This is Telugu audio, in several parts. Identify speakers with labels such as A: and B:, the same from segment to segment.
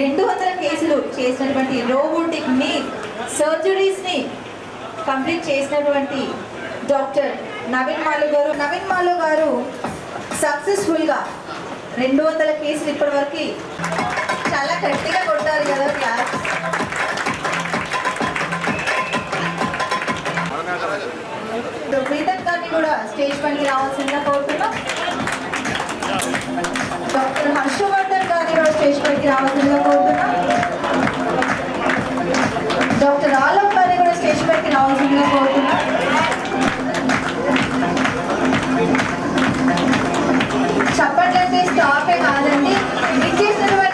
A: రెండు వందల కేసులు చేసినటువంటి రోబోటిక్ నీ సర్జరీస్ని కంప్లీట్ చేసినటువంటి డాక్టర్ నవీన్ మాలు గారు. నవీన్ మాలు గారు సక్సెస్ఫుల్గా రెండు వందల కేసులు ఇప్పటి వరకు చాలా గట్టిగా కొట్టారు కదా క్లాస్. ప్రీతం గారిని కూడా స్టేజ్ పైకి రావాల్సిందిగా కోరుతున్నాం. డాక్టర్ హర్షవర్ధన్ గారిని కూడా స్టేజ్ పైకి రావాల్సిందిగా కోరుతున్నాం. డాక్టర్ ఆలప్ గారిని కూడా స్టేజ్ పైకి రావాల్సిందిగా కోరుతున్నాం. చప్పట్లంటే స్టాపే కాదండి. ఇచ్చేసినటువంటి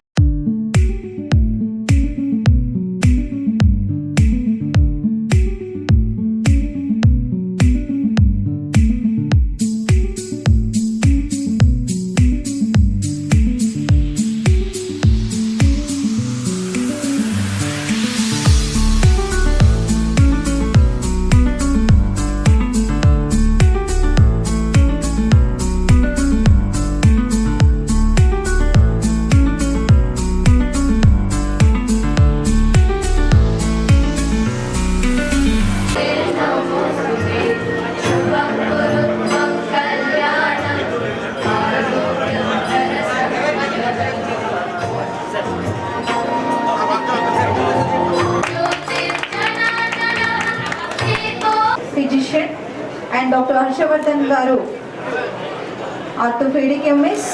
A: ఆర్థోపెడిక్ ఎంఎస్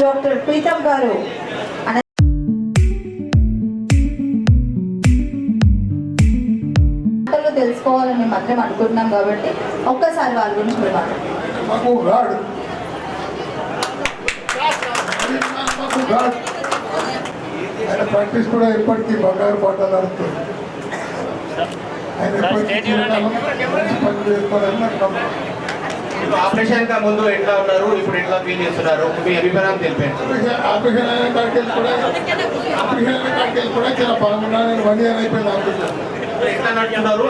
A: డాక్టర్ ప్రీతం గారు. తెలుసుకోవాలని మాత్రం అనుకుంటున్నాం కాబట్టి ఒక్కసారి వాళ్ళ గురించి కూడా
B: ఆయన ప్రాక్టీస్ కూడా ఎప్పటికీ బంగారు బాటలు ఆడుతుంది ఆయన ఎప్పటికీ చిరకాలం మంచి పని చేస్తారని నాకు
C: ఆపరేషన్ కా ముందు ఎట్లా ఉన్నారు? ఇప్పుడు ఎట్లా ఫీల్ చేస్తున్నారు? మీ అభిప్రాయం తెలిపారు
B: ఆపరేషన్ అయిన కాడికి కూడా ఆపరేషన్ అయిన కాడికి కూడా చాలా బాగున్నా నేను వన్ ఇయర్ అయిపోయింది ఆపరేషన్.
C: ఎట్లా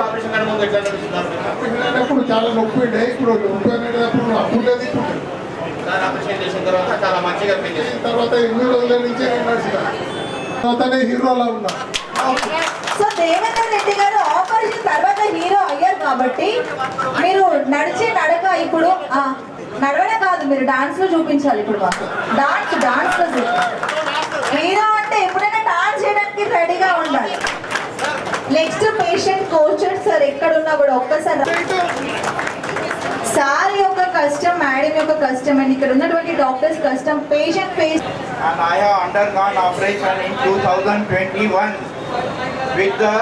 C: ఆపరేషన్ ముందు ఎట్లా నడుస్తున్నారు
B: ఆపరేషన్ అయినప్పుడు చాలా నొప్పి ఉండే. ఇప్పుడు నొప్పి అనేటప్పుడు అప్పుడు లేదు ఇప్పుడు.
C: ఆపరేషన్ చేసిన తర్వాత చాలా మంచిగా ఫీల్
B: తర్వాత ఎనిమిది రోజుల నుంచే నేను తర్వాతనే హీరోలా ఉన్నా.
A: సో దేవేంద్ర రెడ్డి గారు ఆపరేషన్ తర్వాత హీరో అయ్యారు కాబట్టి మీరు నడిచే నడక ఇప్పుడు నడవడం కాదు మీరు డాన్స్లో చూపించాలి ఇప్పుడు మాకు. డాన్స్ డాన్స్లో చూపించాలి. హీరో అంటే ఎప్పుడైనా డాన్స్ చేయడానికి రెడీగా ఉండాలి. నెక్స్ట్ పేషెంట్ కోచర్ సార్ ఎక్కడున్నా కూడా ఒక్కసారి సార్ యొక్క కష్టం మేడం యొక్క కష్టం అండ్ ఇక్కడ ఉన్నటువంటి డాక్టర్స్ కష్టం patient face
D: and I have undergone operation in 2021 with the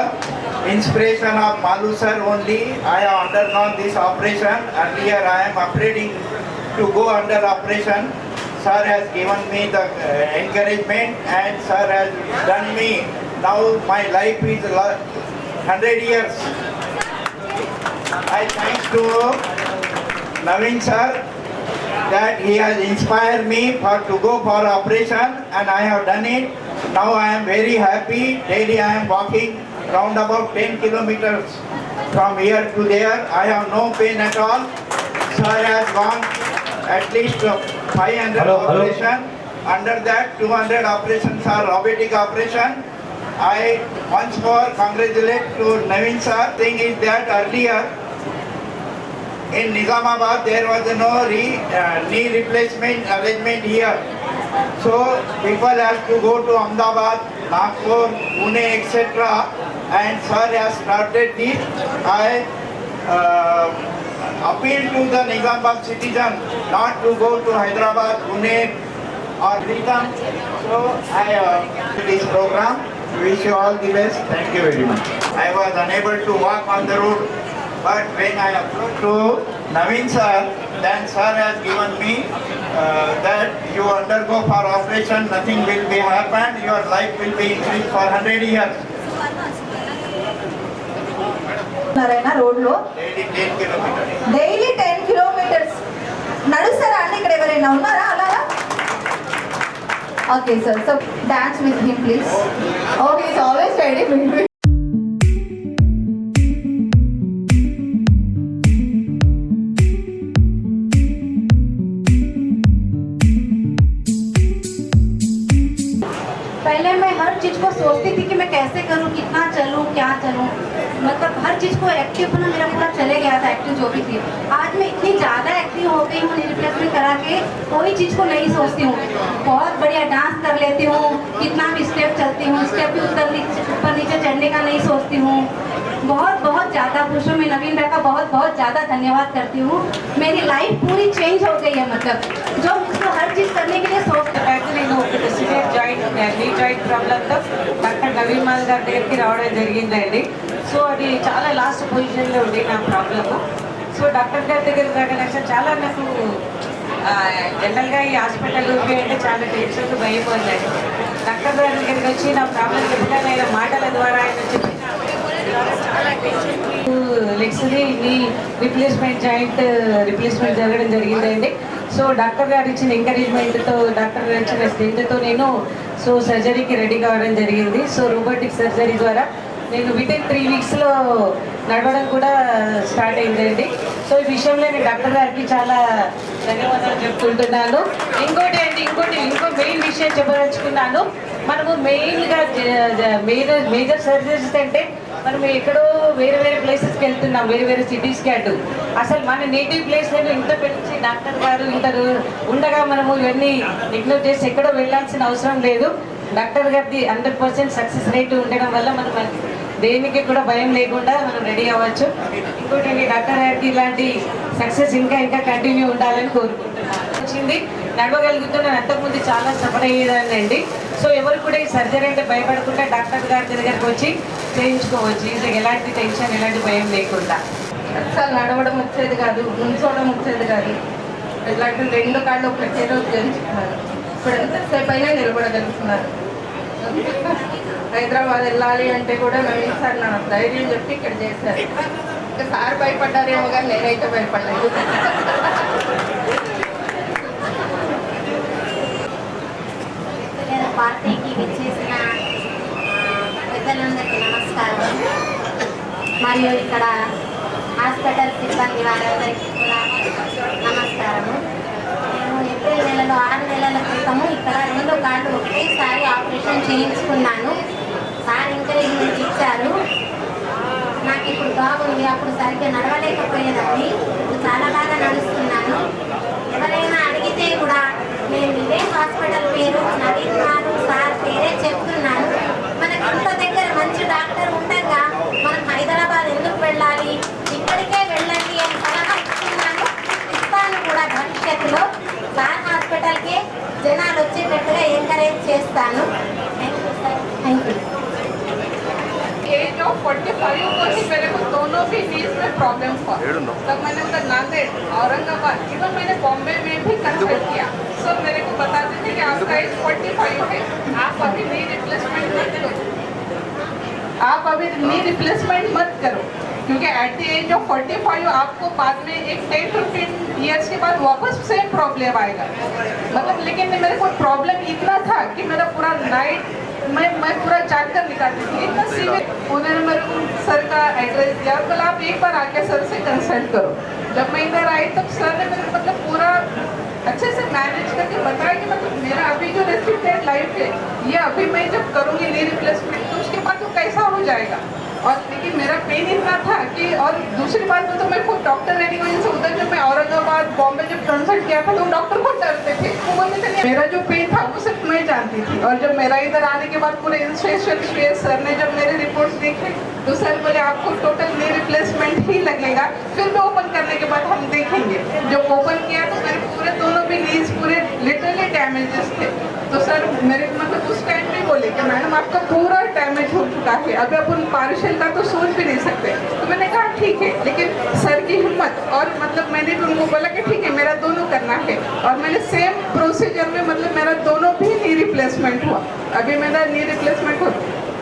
D: inspiration of Malu sir only. I have undergone this operation. Earlier I am upgrading to go under operation. Sir has given me the uh, encouragement and sir has done me. Now my life is lo- 100 years. I thanks to Naveen sir that he has inspired me for to go for operation and I have done it. Now I am very happy. Daily I am walking round about 10 kilometers from here to there. I have no pain at all. Sir has gone at least uh, 500
C: Hello, hello.
D: operation. Under that 200 operations are robotic operation. I once more congratulate to Naveen sir. Thing is that earlier in Nizamabad, there was no re, uh, knee replacement arrangement here. So people have to go to Ahmedabad, Nagpur, Pune, etc. And sir has started this. I uh, appeal to the Nizamabad citizen not to go to Hyderabad, Pune or Ritham. So I uh, this program. Wish you all the best. Thank you very much. I was unable to walk on the road. But when I approached to Naveen sir, then sir has given me uh, that you undergo for operation, nothing will be happened, your life will be increased for 100 years.
A: ఉన్నారైనా రోడ్లో
D: Daily 10 kilometers.
A: Daily ten kilometers నడుస్తారా అండి ఇక్కడ ఎవరైనా ఉన్నారా అలాగా okay sir so dance with him please okay it's always ready పైన
E: को सोचती थी कि मैं कैसे करूँ, कितना चलूँ, क्या चलूँ। मतलब हर चीज़ को एक्टिव होना मेरा पूरा चले गया था एक्टिव जो भी थी। आज मैं इतनी ज़्यादा एक्टिव हो गई हूँ रिप्लेसमेंट करा के, कोई चीज़ को नहीं सोचती हूँ। बहुत बढ़िया डांस कर लेती हूँ, कितना भी स्टेप चलती हूँ स्टेप भी नीचे ऊपर नीचे चढ़ने का नहीं सोचती हूँ। बहुत बहुत ज़्यादा खुश हूँ, मैं नवीन भाई का बहुत बहुत ज़्यादा धन्यवाद करती हूँ। मेरी लाइफ पूरी चेंज हो गई है मतलब। जो हर चीज़ करने के लिए सोच
F: అయితే నేను ఒక సివియర్ జాయింట్ నీ జాయింట్ ప్రాబ్లంతో డాక్టర్ నవీన్ మాల్ గారి దగ్గరికి రావడం జరిగిందండి సో అది చాలా లాస్ట్ పొజిషన్లో ఉంది నా ప్రాబ్లము సో డాక్టర్ గారి దగ్గరికి రాగానే చాలా నాకు జనరల్గా ఈ హాస్పిటల్ ఉంది అంటే చాలా టెన్షన్ భయం ఉందండి డాక్టర్ గారి దగ్గరికి వచ్చి నా ప్రాబ్లం చెప్తాను ఆయన మాటల ద్వారా ఆయన చెప్పిన చాలా tension లెగ్స్ని knee replacement joint replacement జరగడం జరిగిందండి సో డాక్టర్ గారు ఇచ్చిన ఎంకరేజ్మెంట్తో డాక్టర్ గారు ఇచ్చిన స్ట్రెంత్తో నేను సో సర్జరీకి రెడీ కావడం జరిగింది. సో రోబోటిక్ సర్జరీ ద్వారా నేను విత్ ఇన్ త్రీ వీక్స్లో నడవడం కూడా స్టార్ట్ అయిందండి. సో ఈ విషయంలో నేను డాక్టర్ గారికి చాలా ధన్యవాదాలు చెప్పుకుంటున్నాను. ఇంకోటి అండి ఇంకోటి ఇంకో మెయిన్ విషయం చెప్పదలుచుకున్నాను. మనము మెయిన్గా మేజర్ మేజర్ సర్జరీస్ అంటే మనం ఎక్కడో వేరే వేరే ప్లేసెస్కి వెళ్తున్నాం వేరే వేరే సిటీస్కి అటు. అసలు మన నేటివ్ ప్లేస్లో ఇంత పెంచి డాక్టర్ గారు ఇంత ఉండగా మనము ఇవన్నీ ఇగ్నోర్ చేసి ఎక్కడో వెళ్ళాల్సిన అవసరం లేదు. డాక్టర్ గారిది హండ్రెడ్ పర్సెంట్ సక్సెస్ రేట్ ఉండడం వల్ల మనం దేనికి కూడా భయం లేకుండా మనం రెడీ అవ్వచ్చు. ఇంకోటి డాక్టర్ గారికి ఇలాంటి సక్సెస్ ఇంకా ఇంకా కంటిన్యూ ఉండాలని కోరుకుంటున్నాను. వచ్చింది నడవగలుగుతున్నాను అంతకుముందు చాలా సఫర్ అయ్యేదాన్ని అండి సో ఎవరు కూడా ఈ సర్జరీ అంటే భయపడకుండా డాక్టర్ గారి దగ్గరికి వచ్చి చేయించుకోవచ్చు. ఇది ఎలాంటి టెన్షన్ ఎలాంటి భయం లేకుండా.
G: అసలు నడవడం వచ్చేది కాదు నుంచోవడం వచ్చేది కాదు. ఇలాంటి రెండు కాళ్ళు ఒకటే రోజు గెలుచుకున్నారు ఇప్పుడు ఎంతసేపు అయినా నిలబడగలుగుతున్నారు. హైదరాబాద్ వెళ్ళాలి అంటే కూడా నవీన్ సార్ నా ధైర్యం చెప్పి ఇక్కడ చేశారు. ఇంకా సార్ భయపడ్డారేమో కానీ నేనైతే భయపడలేదు.
H: లేదా పార్టీకి నమస్కారం మరియు ఇక్కడ హాస్పిటల్ సిబ్బంది వారందరికీ కూడా నమస్కారము. నేను ఏప్రిల్ నెలలో ఆరు నెలల క్రితము ఇక్కడ రెండు కార్డు ఒకేసారి ఆపరేషన్ చేయించుకున్నాను. సార్ ఎంకరేజ్మెంట్ ఇచ్చారు? నాకు ఇప్పుడు బాగుంది అప్పుడు సరిగ్గా నడవలేకపోయేదాన్ని. ఇప్పుడు చాలా బాగా నడుస్తున్నాను. ఎవరైనా అడిగితే కూడా మేము ఇదే హాస్పిటల్ పేరు నవీన్ మారు సార్ పేరే చెప్తున్నాను మనకి ఇంత దగ్గర మంచి డాక్టర్ ఉండగా మనం హైదరాబాద్ ఎందుకు వెళ్ళాలి ఇక్కడికే వెళ్ళండి అని సలహా ఇస్తున్నాను ఇస్తాను కూడా భవిష్యత్తులో సార్ హాస్పిటల్కే జనాలు వచ్చేటట్టుగా ఎంకరేజ్ చేస్తాను thank you sir thank you
G: age of 45 को ही मेरे को दोनों भी नीज में प्रॉब्लम हुआ तब मैंने उधर नांदेड़ औरंगाबाद इवन मैंने बॉम्बे में भी कंसल्ट किया सब मेरे को बताते थे कि आपका एज 45 है आप अभी नी रिप्लेसमेंट मत करो आप अभी नी रिप्लेसमेंट मत करो, क्योंकि एट द एज ऑफ़ 45 आपको बाद में एक 10 15 इयर्स के बाद वापस सेम प्रॉब्लम आएगा। मतलब लेकिन मेरे को प्रॉब्लम इतना था कि मेरा पूरा नाइट मैं मैं पूरा जाग कर निकालती थी। इतना सीवियर उन्होंने मेरे को सर का एड्रेस दिया। बोला, आप एक बार आके सर से कंसल्ट करो। जब मैं इधर आई, तब सर ने मेरे को मतलब पूरा अच्छे से मैनेज करके बताया कि मतलब मेरा अभी जो रेस्ट्रिक्टेड लाइफ है, ये अभी मैं जब करूँगी नी रिप्लेसमेंट तो तो कैसा हो जाएगा? और लेकिन मेरा पेन इतना था कि, और दूसरी बात में तो मैं खुद डॉक्टर रहने की वजह से उधर जब मैं औरंगाबाद, बॉम्बे जब कंसल्ट किया था तो डॉक्टर को डरते थे। वो बोलते थे मेरा जो पेन था, वो सिर्फ़ मैं जानती थी। और जब मेरा इधर आने के बाद पूरे इंस्ट्रक्शन सर ने जब मेरे रिपोर्ट्स देखे तो सर बोले, आपको टोटल नी रिप्लेसमेंट ही लगेगा। फिर भी ओपन करने के बाद हम देखेंगे। जब ओपन किया तो मेरे पूरे दोनों भी नीज पूरे लिटरली डैमेजेस थे तो सर मेरे मतलब उस टाइम भी बोले कि मैडम, आपका पूरा डैमेज हो चुका है। अभी अपन पार्शल का तो सोच भी नहीं सकते। तो मैंने कहा, ठीक है। लेकिन सर की हिम्मत और मतलब मैंने भी उनको बोला कि, ठीक है, मेरा दोनों करना है। और मैंने सेम प्रोसीजर में मतलब मेरा दोनों भी नी रिप्लेसमेंट हुआ। अभी मेरा नी रिप्लेसमेंट हो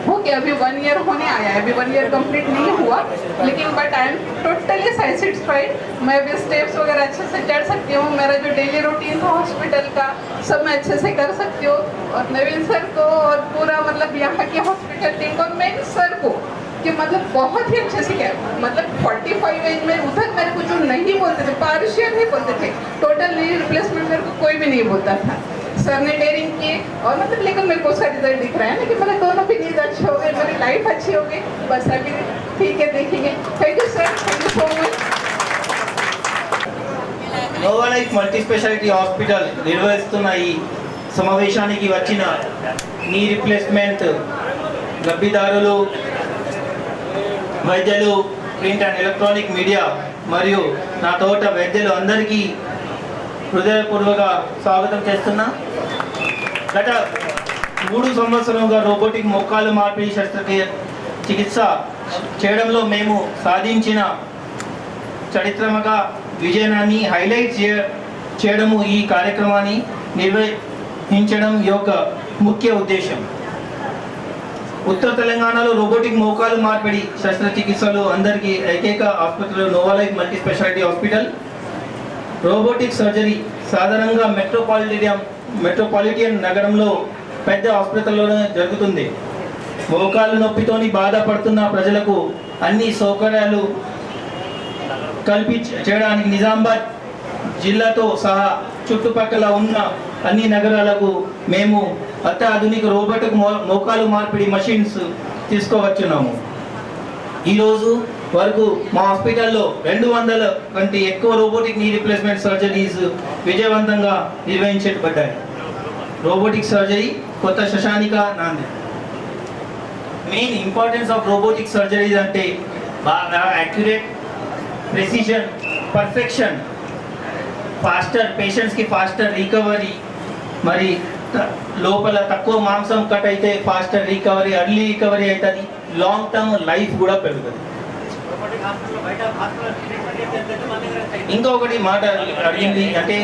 G: हो गया, अभी वन ईयर होने आया है। अभी वन ईयर कंप्लीट नहीं हुआ, लेकिन but I am totally satisfied मैं भी स्टेप्स वगैरह अच्छे से चढ़ सकती हूँ। मेरा जो डेली रूटीन था हॉस्पिटल का, सब मैं अच्छे से कर सकती हूँ। और नवीन सर को और पूरा मतलब यहाँ के हॉस्पिटल टीम को और मैं सर को, कि मतलब बहुत ही अच्छे से किया मतलब 45 एज में उधर मेरे को जो नहीं बोलते थे पार्शियल ही बोलते थे। टोटल नहीं रिप्लेसमेंट मेरे को कोई भी नहीं बोलता था। सर ने डेयरिंग की और मतलब लेकिन मेरे को उसका रिजल्ट दिख रहा है लेकिन मेरे दोनों भी नींद अच्छे हो गए मेरी लाइफ अच्छी हो गई बस अभी ठीक है देखेंगे thank you sir thank you so much
I: Nova life multi speciality hospital నిర్వహిస్తున్న ఈ సమావేశానికి వచ్చిన నీ రిప్లేస్మెంట్ లబ్ధిదారులు వైద్యులు ప్రింట్ అండ్ ఎలక్ట్రానిక్ మీడియా మరియు నా తోట వైద్యులు అందరికీ హృదయపూర్వక స్వాగతం చేస్తున్నా. గత మూడు సంవత్సరంగా రోబోటిక్ మోకాలు మార్పిడి శస్త్రక్రియ చికిత్స చేయడంలో మేము సాధించిన చరిత్రమగా విజయాన్ని హైలైట్ చే చేయడము ఈ కార్యక్రమాన్ని నిర్వహించడం యొక్క ముఖ్య ఉద్దేశం. ఉత్తర తెలంగాణలో రోబోటిక్ మోకాలు మార్పిడి శస్త్రచికిత్సలు అందరికీ ఏకైక ఆసుపత్రులు Nova Life multi specialty hospital robotic surgery సాధారణంగా మెట్రోపాలిటియన్ మెట్రోపాలిటియన్ నగరంలో పెద్ద ఆసుపత్రిలోనే జరుగుతుంది. మోకాలు నొప్పితోని బాధపడుతున్న ప్రజలకు అన్ని సౌకర్యాలు కల్పించడానికి చేయడానికి నిజామాబాద్ జిల్లాతో సహా చుట్టుపక్కల ఉన్న అన్ని నగరాలకు మేము అత్యాధునిక రోబోటిక్ మో మోకాలు మార్పిడి మషిన్స్ తీసుకోవచ్చున్నాము. ఈరోజు వరకు మా హాస్పిటల్లో రెండు వందల కంటే ఎక్కువ రోబోటిక్ నీ రిప్లేస్మెంట్ సర్జరీస్ విజయవంతంగా నిర్వహించబడ్డాయి. రోబోటిక్ సర్జరీ కొత్త శశానిక నాంది main importance of robotic surgeries అంటే బాగా యాక్యురేట్ ప్రెసిషన్ పర్ఫెక్షన్ ఫాస్టర్ పేషెంట్స్కి ఫాస్టర్ రికవరీ మరి లోపల తక్కువ మాంసం కట్ అయితే ఫాస్టర్ రికవరీ అర్లీ రికవరీ అవుతుంది. లాంగ్ టర్మ్ లైఫ్ కూడా పెరుగుతుంది. ఇంకొకటి మాట అడిగింది అంటే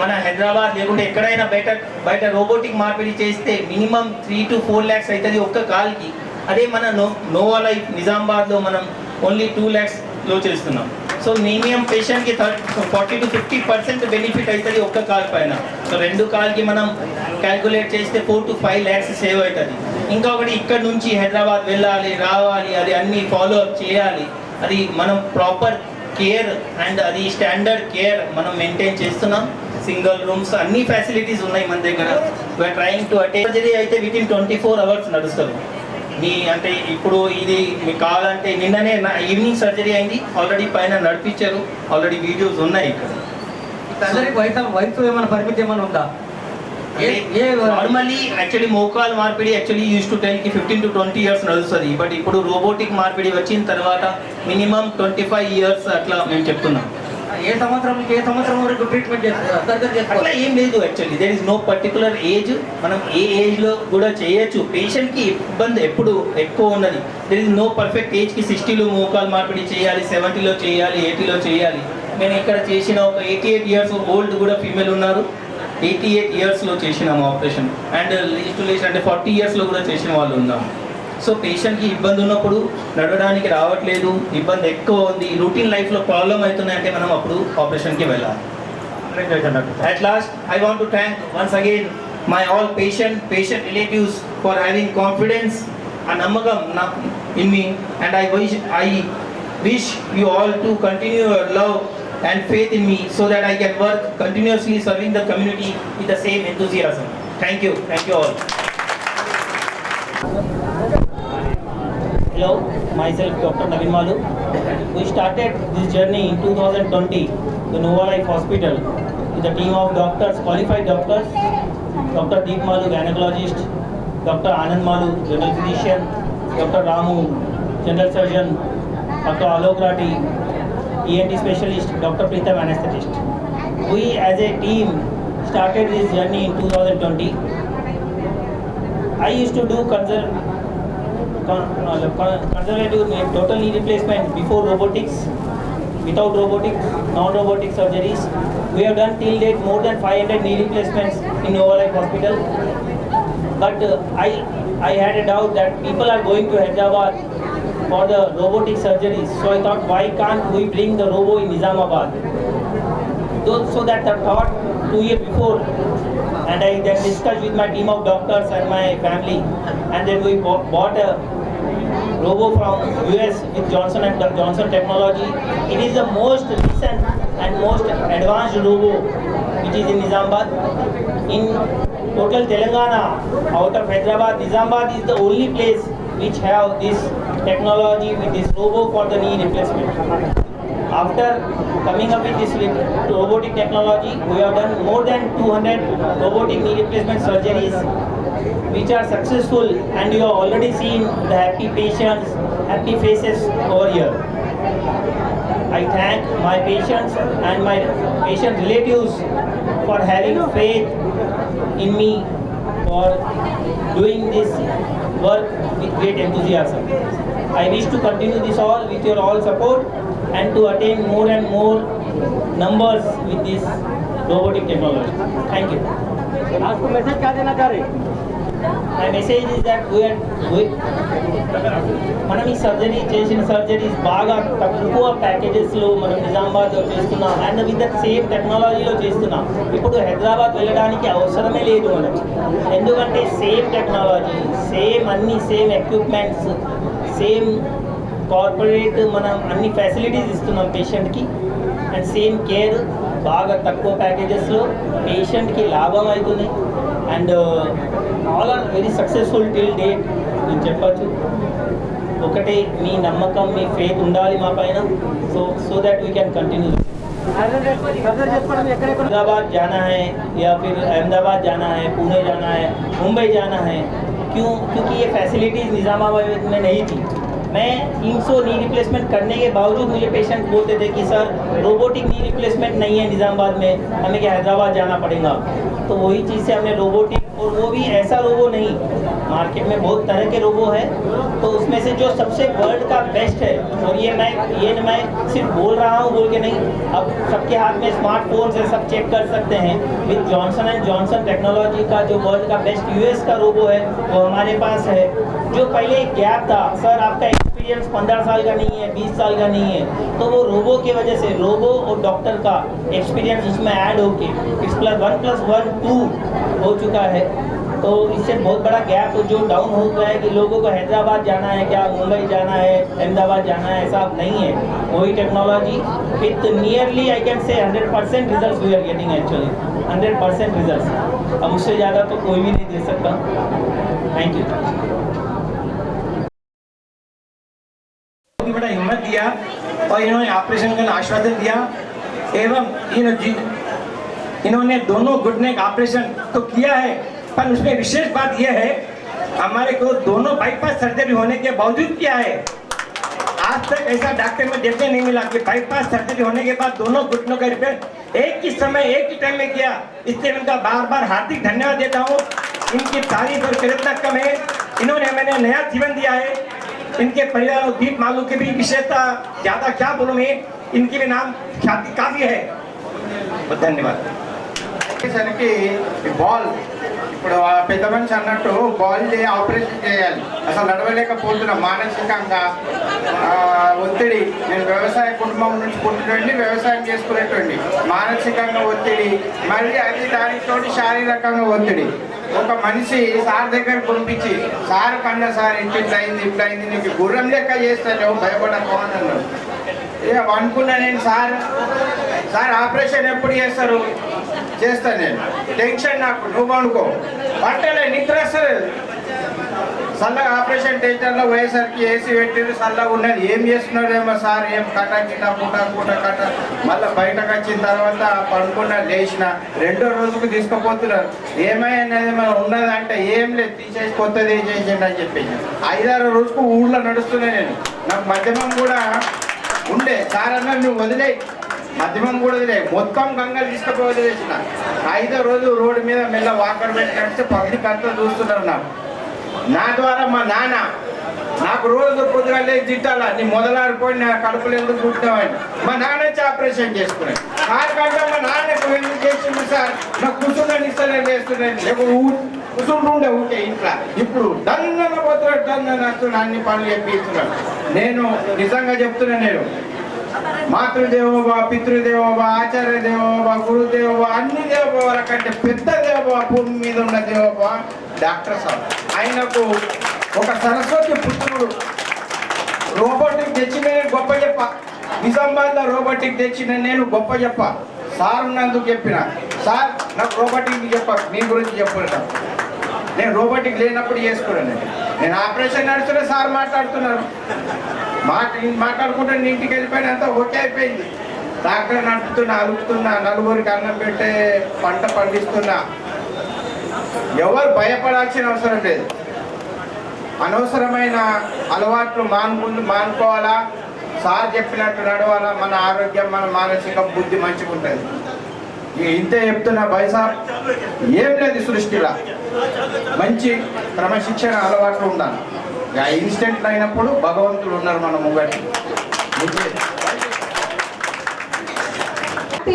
I: మన హైదరాబాద్ లేకుంటే ఎక్కడైనా బయట బయట రోబోటిక్ మార్పిడి చేస్తే minimum three to four lakhs అవుతుంది ఒక్క కాల్కి. అదే మన నో నోవా లైఫ్ నిజామాబాద్లో మనం ఓన్లీ టూ ల్యాక్స్లో చేస్తున్నాం. సో మినిమం పేషెంట్కి forty to fifty percent benefit అవుతుంది ఒక్క కాల్ పైన. సో రెండు కాల్కి మనం క్యాల్కులేట్ చేస్తే four to five lakhs save అవుతుంది ఇంకొకటి ఇక్కడ నుంచి హైదరాబాద్ వెళ్ళాలి రావాలి అది అన్ని ఫాలో అప్ చేయాలి. అది మనం ప్రాపర్ కేర్ అండ్ అది స్టాండర్డ్ కేర్ మనం మెయింటైన్ చేస్తున్నాం. సింగిల్ రూమ్స్ అన్ని ఫెసిలిటీస్ ఉన్నాయి మన దగ్గర. We're trying to attend surgery అయితే within twenty four hours నడుస్తుంది. మీ అంటే ఇప్పుడు ఇది మీకు కావాలంటే నిన్ననే నా ఈవినింగ్ సర్జరీ అయింది. ఆల్రెడీ పైన నడిపించారు. ఆల్రెడీ వీడియోస్ ఉన్నాయి ఇక్కడ.
J: సర్జరీ వయసు వయసు ఏమైనా పరిమితి ఏమైనా ఉందా?
I: నార్మల్లీ యాక్చువల్లీ మోకాల్ మార్పిడి యాక్చువల్లీ యూస్ టు టెన్కి ఫిఫ్టీన్ టు ట్వంటీ ఇయర్స్ నడుస్తుంది. బట్ ఇప్పుడు రోబోటిక్ మార్పిడి వచ్చిన తర్వాత మినిమం ట్వంటీ ఫైవ్ ఇయర్స్ అట్లా మేము చెప్తున్నాం.
J: ఏ సంవత్సరం ఏ సంవత్సరం వరకు ట్రీట్మెంట్ చేస్తారు?
I: అట్లా ఏం లేదు actually there is no particular age మనం ఏ ఏజ్లో కూడా చేయొచ్చు. పేషెంట్కి ఇబ్బంది ఎప్పుడు ఎక్కువ ఉన్నది. దేర్ ఇస్ నో పర్ఫెక్ట్ ఏజ్కి సిక్స్టీలో మోకాలు మార్పిడి చేయాలి సెవెంటీలో చేయాలి ఎయిటీలో చేయాలి. నేను ఇక్కడ చేసిన ఒక ఎయిటీ ఎయిట్ ఇయర్స్ ఓల్డ్ కూడా ఫీమేల్ ఉన్నారు. ఎయిటీ ఎయిట్ ఇయర్స్లో చేసినాము ఆపరేషన్. అండ్ లీస్ట్ లీస్ట్ అంటే ఫార్టీ ఇయర్స్లో కూడా చేసిన వాళ్ళు ఉన్నాము సో పేషెంట్కి ఇబ్బంది ఉన్నప్పుడు నడవడానికి రావట్లేదు ఇబ్బంది ఎక్కువ ఉంది రొటీన్ లైఫ్లో ప్రాబ్లం అవుతున్నాయంటే మనం అప్పుడు ఆపరేషన్కి వెళ్ళాలి. At last I want to thank once again my all patient patient relatives for having confidence ఆ నమ్మకం నా in me and I wish I wish you all to continue your love and faith in me so that I can work continuously serving the community with the same enthusiasm. Thank you, thank you all. Hello, myself Dr. Navin Malu. We started this journey in 2020 the Nova Life Hospital with a team of doctors, qualified doctors, Dr. Deep Malu, gynecologist, Dr. Anand Malu, general physician, Dr. Ramu, general surgeon, Dr. Alok Rati, ENT specialist, Dr. Pritam, anesthetist. We as a team started this journey in 2020. I used to do conser- con- con- conservative total knee replacement before robotics, without robotics, non-robotic surgeries. We have done till date more than 500 knee replacements in Nova Life Hospital. But uh, I, I had a doubt that people are going to Hyderabad for the robotic surgeries. So I thought, why can't we bring the robo in Nizamabad? So, that the thought two years before, and I then discussed with my team of doctors and my family, and then we bought, bought a robo from US with Johnson and Johnson technology. It is the most recent and most advanced robo which is in Nizamabad. In total Telangana, out of Hyderabad, Nizamabad is the only place which have this technology with this robo for the knee replacement. After coming up with this robotic technology, we have done more than 200 robotic knee replacement surgeries which are successful and you have already seen the happy patients, happy faces over here. I thank my patients and my patient relatives for having faith in me for doing this work with great enthusiasm. I wish to continue this all with your all support and to attain more and more numbers with this robotic technology. Thank you.
K: आपको मैसेज क्या देना चाह रहे
I: my message is that we're మనం ఈ సర్జరీ చేసిన సర్జరీస్ బాగా తక్కువ ప్యాకేజెస్లో మనం నిజామాబాద్లో చేస్తున్నాం. అండ్ విత్ దట్ సేమ్ టెక్నాలజీలో చేస్తున్నాం. ఇప్పుడు హైదరాబాద్ వెళ్ళడానికి అవసరమే లేదు మనం ఎందుకంటే సేమ్ టెక్నాలజీ సేమ్ అన్ని సేమ్ ఎక్విప్మెంట్స్ సేమ్ కార్పొరేట్ మనం అన్ని ఫెసిలిటీస్ ఇస్తున్నాం పేషెంట్కి అండ్ సేమ్ కేర్ బాగా తక్కువ ప్యాకేజెస్లో పేషెంట్కి లాభం అవుతుంది. and all are very successful till date నేను చెప్పచ్చు ఒకటే మీ నమ్మకం మీ ఫేత్ ఉండాలి మా పైన so so that we can continue
K: surgery చేసుకోవడం ఎక్కడెక్కడ
I: फरीदाबाद जाना है या फिर अहमदाबाद जाना है पुणे जाना है मुंबई जाना है क्यों क्योंकि ये फैसिलिटीज़ निज़ामाबाद में नहीं थी मैं 300 नी रिप्लेसमेंट करने के बावजूद मुझे पेशेंट बोलते थे कि, सर रोबोटिक नी रिप्लेसमेंट नहीं है निज़ामाबाद में, हमें क्या हैदराबाद जाना पड़ेगा? तो वही चीज़ से हमने रोबोटिक और वो भी ऐसा रोबो नहीं। मार्केट में बहुत तरह के रोबो है। तो उसमें से जो सबसे वर्ल्ड का बेस्ट है, और ये मैं ये मैं सिर्फ़ बोल रहा हूँ, बोल के नहीं, अब सबके हाथ में स्मार्टफ़ोन से सब चेक कर सकते हैं। With Johnson and Johnson technology का जो वर्ल्ड का बेस्ट यूएस का रोबो है, वो हमारे पास है। जो पहले गैप था सर आपका एक्सपीरियंस पंद्रह साल का नहीं है, बीस साल का नहीं है तो वो रोबो की वजह से रोबो और डॉक्टर का एक्सपीरियंस उसमें ऐड होके it's plus one plus one two हो चुका है। तो इससे बहुत बड़ा गैप जो डाउन हो गया है कि लोगों को हैदराबाद जाना है क्या, मुंबई जाना है, अहमदाबाद जाना है, ऐसा नहीं है। वही technology with nearly I can say hundred percent result we are getting actually hundred percent result अब उससे ज़्यादा तो कोई भी नहीं दे सकता। थैंक यू
L: बहुत ही बड़ा हिम्मत दिया और इन्होंने ऑपरेशन का आश्वासन दिया। एवं इन इन्होंने दोनों घुटने का ऑपरेशन तो किया है, पर उसमें विशेष बात यह है, हमारे को दोनों बाईपास सर्जरी होने के बावजूद किया है। आज तक ऐसा डॉक्टर में देखने नहीं मिला कि बाईपास सर्जरी होने के बाद दोनों घुटनों का रिपेयर एक ही समय, एक ही टाइम में किया। इसलिए उनका बार बार हार्दिक धन्यवाद देता हूँ। इनकी तारीफ़ और कृतज्ञता कम है। इन्होंने मैंने नया जीवन दिया है। इनके परिवार और दीप मालू की भी विशेषता ज्यादा क्या बोलूं मैं इनकी भी नाम ख्याति काफी है धन्यवाद
M: సరికి ఈ బాల్ ఇప్పుడు ఆ పెద్ద మనిషి అన్నట్టు బాల్ చే- ఆపరేషన్ చేయాలి అసలు నడవలేకపోతున్నా మానసికంగా ఆ, ఒత్తిడి నేను వ్యవసాయ కుటుంబం నుంచి పుట్టినటువంటి వ్యవసాయం చేసుకునేటువంటి మానసికంగా ఒత్తిడి మళ్ళీ అది దానితో శారీరకంగా ఒత్తిడి ఒక మనిషి సార్ దగ్గర పంపించి సార్ కన్నా సార్ ఇంటి ఇట్లా అయింది ఇట్లా అయింది నీకు గుర్రం లెక్క చేస్తాను భయపడకు అని అన్నాడు. ఇక అనుకున్నా నేను సార్. సార్ ఆపరేషన్ ఎప్పుడు చేస్తారు? చేస్తాను నేను. టెన్షన్ నాకు నువ్వు అనుకో. పట్టలే నిద్ర వస్తలేదు. చల్లగా ఆపరేషన్ టెన్షన్లో పోయేసరికి ఏసీ పెట్టిరు చల్లగా ఉన్నది. ఏం చేస్తున్నాడేమో సార్ ఏం కట కిట పూట పూట కట మళ్ళీ బయటకు వచ్చిన తర్వాత పడుకున్న లేచిన రెండో రోజుకు తీసుకుపోతున్నారు. ఏమైనా మనం ఉన్నదంటే ఏం లేదు తీసేసి కొత్తది చేసేయండి అని చెప్పి ఐదారు రోజుకు ఊళ్ళో నడుస్తున్నా నేను. నాకు మధ్యమం కూడా ఉండే. సార్ అన్న నువ్వు వదిలే మధ్యమం కూడా వదిలే మొత్తం గంగలు తీసుకుపోయి వదిలేసిన. ఐదో రోజు రోడ్డు మీద మెల్ల వాకర్ పెట్టి నడిస్తే పబ్లిక్ అంతా చూస్తున్నారు నాకు. నా ద్వారా మా నాన్న నాకు రోజు పొద్దుగా లేచి తిట్టాలా? నీ మొదలాడిపోయి నా కడుపులు ఎందుకు పుట్టినవాడిని మా నాన్న వచ్చి ఆపరేషన్ చేసుకున్నాను ఆరు గంటల మా నాన్నకు ఎందుకు చేసింది సార్? నాకు కూర్చుందని ఇస్తలేదు చేస్తున్నాను లేకపోతే ఊ- కూర్చుంటుండే ఊకే ఇంట్లో. ఇప్పుడు దన్న పోతున్నాడు దన్న వస్తున్నాడు అన్ని పనులు చెప్పిస్తున్నాడు నేను నిజంగా చెప్తున్నా నేను. మాతృదేవోభవ పితృదేవోభవ ఆచార్య దేవోభవ గురుదేవోభవ అన్ని దేవోభవాల కంటే పెద్ద దేవోభవ భూమి మీద ఉన్న దేవోభవ డాక్టర్ సార్ ఆయనకు ఒక సరస్వతి పుత్రుడు. రోబోటిక్ తెచ్చిన నేను గొప్ప చెప్ప. నిజామాబాద్ రోబోటిక్ తెచ్చిన నేను గొప్ప చెప్ప. సార్ ఉన్నందుకు చెప్పిన. సార్ నాకు రోబోటిక్ చెప్ప. మీ గురించి చెప్పారు నేను రోబోటిక్ లేనప్పుడు చేసుకోలేను నేను. ఆపరేషన్ నడుస్తున్నా సార్ మాట్లాడుతున్నాను మాట మాట్లాడుకుంటే నేను ఇంటికి వెళ్ళిపోయినంత ఓకే అయిపోయింది. డాక్టర్ నడుపుతున్నా అలుపుతున్నా నలుగురికి అన్నం పెట్టే పంట పండిస్తున్నా. ఎవరు భయపడాల్సిన అవసరం లేదు. అనవసరమైన అలవాట్లు మానుకుంటూ మానుకోవాలా? సార్ చెప్పినట్టు నడవాలా? మన ఆరోగ్యం మన మానసిక బుద్ధి మంచిగా ఉంటుంది. ఇక ఇంతే చెప్తున్నా బైసా ఏం లేదు సృష్టిలా. మంచి క్రమశిక్షణ అలవాట్లు ఉండాలి. ఇక ఇన్స్టెంట్ అయినప్పుడు భగవంతుడు ఉన్నారు మన ముంగటి.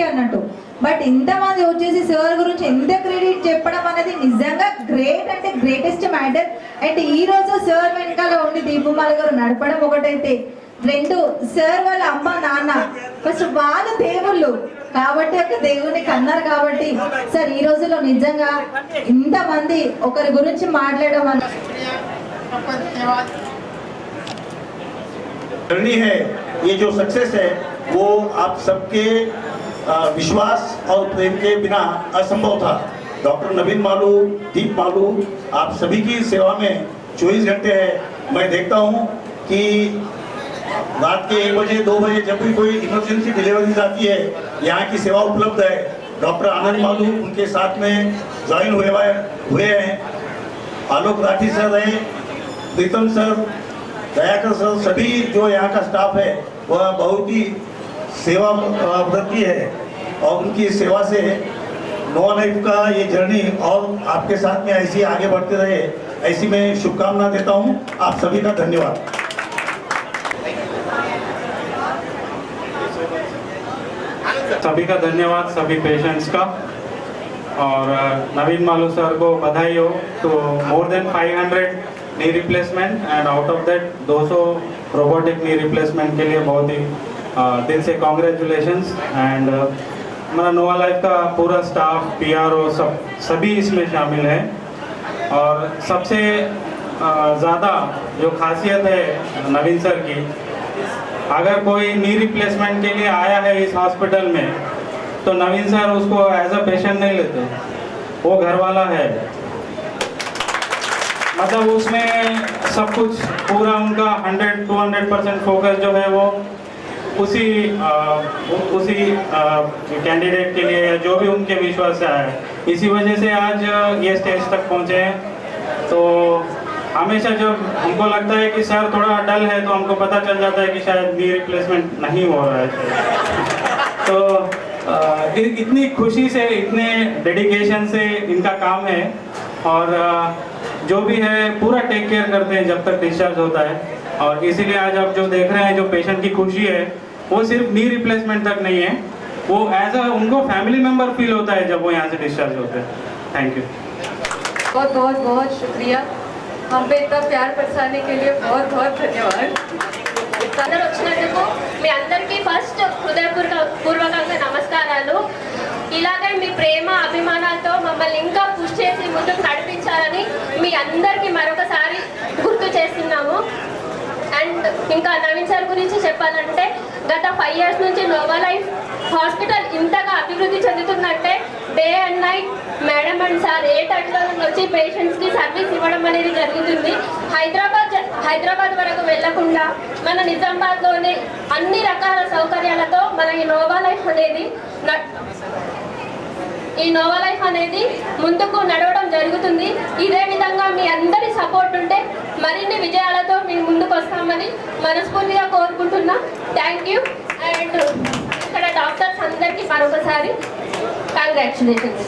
A: అన్నట్టు బట్ ఇంతమంది వచ్చేసి సార్ గురించి ఎంత క్రెడిట్ చెప్పడం అనేది నిజంగా గ్రేట్ అంటే గ్రేటెస్ట్ మ్యాటర్ అండ్ ఈ రోజు సార్ వెనకాల ఉండి దీపమాల గారు నడపడం ఒకటైతే రెండు సార్ వాళ్ళ అమ్మ నాన్న ఫస్ట్ వాళ్ళ దేవుళ్ళు కాబట్టి ఒక దేవుని కన్నారు కాబట్టి సార్ ఈ రోజుల్లో నిజంగా ఇంతమంది ఒకరి గురించి మాట్లాడడం అన్న
N: जर्नी है ये जो सक्सेस है वो आप सबके अ, विश्वास और प्रेम के बिना असंभव था। डॉक्टर नवीन मालू, दीप मालू, आप सभी की सेवा में 24 घंटे है। मैं देखता हूँ कि रात के एक बजे, दो बजे जब भी कोई इमरजेंसी डिलीवरी आती है, यहाँ की सेवा उपलब्ध है। डॉक्टर आनंद मालू उनके साथ में ज्वाइन हुए हुए हैं। आलोक राठी सर हैं, प्रीतम सर, दयाकर सर, सभी जो यहाँ का स्टाफ है, वह बहुत ही सेवा व्रती है और उनकी सेवा से नोवा लाइफ का ये जर्नी और आपके साथ में ऐसी आगे बढ़ते रहे। ऐसी मैं शुभकामना देता हूँ। आप सभी का धन्यवाद।
O: सभी का धन्यवाद, सभी पेशेंट्स का। और नवीन मालू सर को बधाई हो। तो more than 500 knee replacement and out of that 200 robotic knee replacement के लिए बहुत ही दिल से कॉन्ग्रेचुलेशन एंड हमारा नोवा लाइफ का पूरा स्टाफ पीआरओ सब, सभी इसमें शामिल है। और सबसे ज़्यादा जो खासियत है नवीन सर की, अगर कोई नी रिप्लेसमेंट के लिए आया है इस हॉस्पिटल में तो नवीन सर उसको एज अ पेशेंट नहीं लेते। वो घर वाला है। मतलब उसमें सब कुछ, पूरा उनका 100 200 परसेंट फोकस जो है वो उसी उ- उसी कैंडिडेट के लिए या जो भी उनके विश्वास से है इसी वजह से आज ये स्टेज तक पहुँचे हैं। तो हमेशा जब हमको लगता है कि सर थोड़ा डल है तो हमको पता चल जाता है कि शायद नी रिप्लेसमेंट नहीं हो रहा है। तो इ- इतनी खुशी से, इतने डेडिकेशन से इनका काम है। और जो भी है, पूरा टेक केयर करते हैं जब तक डिस्चार्ज होता है। और इसीलिए आज आप जो देख रहे हैं, जो पेशेंट की खुशी है वो सिर्फ नी रिप्लेसमेंट तक नहीं है वो एज अ उनको फैमिली मेंबर फील होता है जब वो यहाँ से डिस्चार्ज होते हैं थैंक यू
G: बहुत बहुत बहुत शुक्रिया हम पे इतना प्यार बरसाने के लिए बहुत बहुत धन्यवाद
H: అందరూ వచ్చినందుకు మీ అందరికీ ఫస్ట్ హృదయపూర్వక పూర్వకంగా నమస్కారాలు ఇలాగే మీ ప్రేమ అభిమానాలతో మమ్మల్ని ఇంకా పుష్ చేసి ముందుకు నడిపించాలని మీ అందరికీ మరొకసారి గుర్తు చేస్తున్నాము అండ్ ఇంకా నవీన్ సార్ గురించి చెప్పాలంటే గత ఫైవ్ ఇయర్స్ నుంచి నోవా లైఫ్ హాస్పిటల్ ఇంతగా అభివృద్ధి చెందుతుందంటే day and night madam and sir ఏ టైంలో వచ్చి పేషెంట్స్కి సర్వీస్ ఇవ్వడం అనేది జరుగుతుంది. హైదరాబాద్ హైదరాబాద్ వరకు వెళ్ళకుండా మన నిజామాబాద్లోనే అన్ని రకాల సౌకర్యాలతో మన ఈ నోవా లైఫ్ అనేది ఈ నోవా లైఫ్ అనేది ముందుకు నడవడం జరుగుతుంది. ఇదే విధంగా మీ అందరి సపోర్ట్ ఉంటే మరిన్ని విజయాలతో మేము మనస్ఫూర్తిగా కోరుకుంటున్నా. థ్యాంక్ యూ అండ్ ఇక్కడ డాక్టర్స్ అందరికీ మరొకసారి కంగ్రాచులేషన్స్